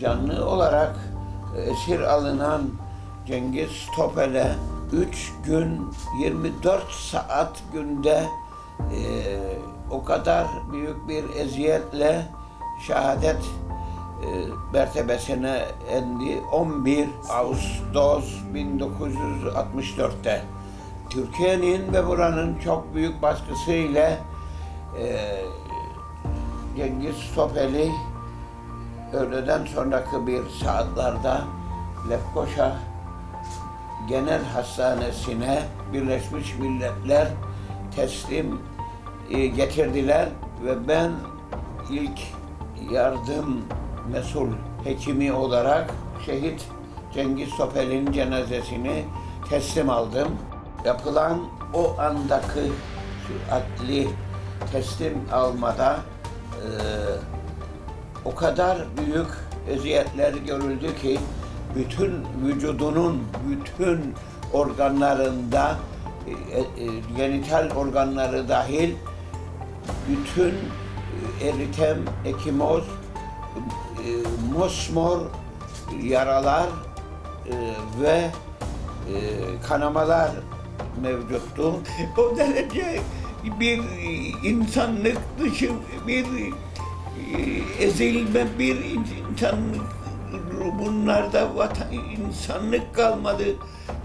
canlı olarak esir alınan Cengiz Topel'e 3 gün 24 saat günde e, o kadar büyük bir eziyetle şehadet e, mertebesine endi 11 Ağustos 1964'te. Türkiye'nin ve buranın çok büyük baskısıyla e, Cengiz Topel'i öğleden sonraki bir saatlerde Lefkoşa Genel Hastanesi'ne Birleşmiş Milletler teslim e, getirdiler ve ben ilk yardım mesul hekimi olarak şehit Cengiz Topel'in cenazesini teslim aldım. Yapılan o andaki süratli teslim almada e, o kadar büyük eziyetler görüldü ki bütün vücudunun bütün organlarında e, e, genital organları dahil bütün e, eritem, ekimoz, mosmor yaralar ve kanamalar mevcuttu. O derece bir insanlık dışı bir ezilme bir insanlık bunlarda vatan, insanlık kalmadı.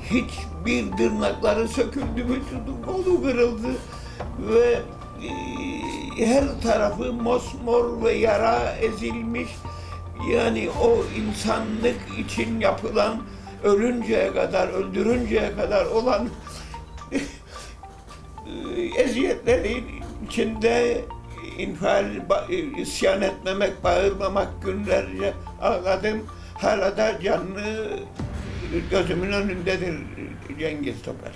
Hiçbir tırnakları söküldü, vücudu kolu kırıldı ve e, her tarafı mosmor ve yara ezilmiş. Yani o insanlık için yapılan ölünceye kadar, öldürünceye kadar olan eziyetlerin içinde infial, ba- isyan etmemek, bağırmamak günlerce ağladım. Hala da canlı gözümün önündedir Cengiz Topel.